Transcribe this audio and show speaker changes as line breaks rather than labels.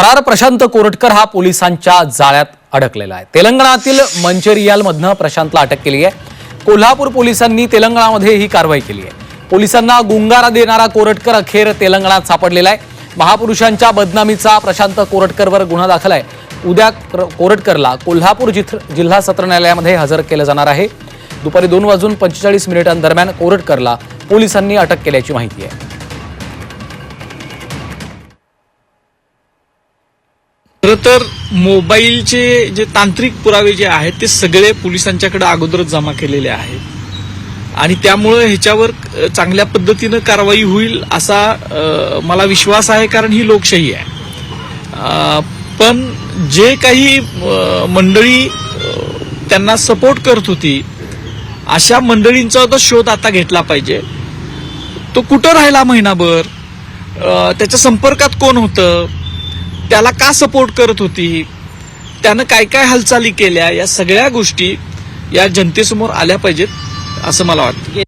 फरार प्रशांत कोरटकर हा पोलिसांच्या जाळ्यात अडकलेला आहे. तेलंगणातील मंचेरियालमधनं प्रशांतला अटक केली आहे. कोल्हापूर पोलिसांनी तेलंगणामध्ये ही कारवाई केली आहे. पोलिसांना गुंगारा देणारा कोरटकर अखेर तेलंगणात सापडलेला आहे. महापुरुषांच्या बदनामीचा प्रशांत कोरटकरवर गुन्हा दाखल आहे. उद्या कोरटकरला कोल्हापूर जिथ जिल्हा सत्र न्यायालयामध्ये हजर केलं जाणार आहे. दुपारी दोन वाजून पंचेचाळीस मिनिटांदरम्यान कोरटकरला पोलिसांनी अटक केल्याची माहिती आहे.
खरं तर मोबाईलचे जे तांत्रिक पुरावे जे आहेत ते सगळे पोलिसांच्याकडे अगोदरच जमा केलेले आहेत. आणि त्यामुळं ह्याच्यावर चांगल्या पद्धतीनं कारवाई होईल असा मला विश्वास आहे कारण ही लोकशाही आहे. पण जे काही मंडळी त्यांना सपोर्ट करत होती अशा मंडळींचा तो शोध आता घेतला पाहिजे. तो कुठं राहिला महिनाभर? त्याच्या संपर्कात कोण होतं? त्याला का सपोर्ट करत होती? त्यानं काय काय हालचाली केल्या? या सगळ्या गोष्टी या जनतेसमोर आल्या पाहिजेत असं मला वाटतं.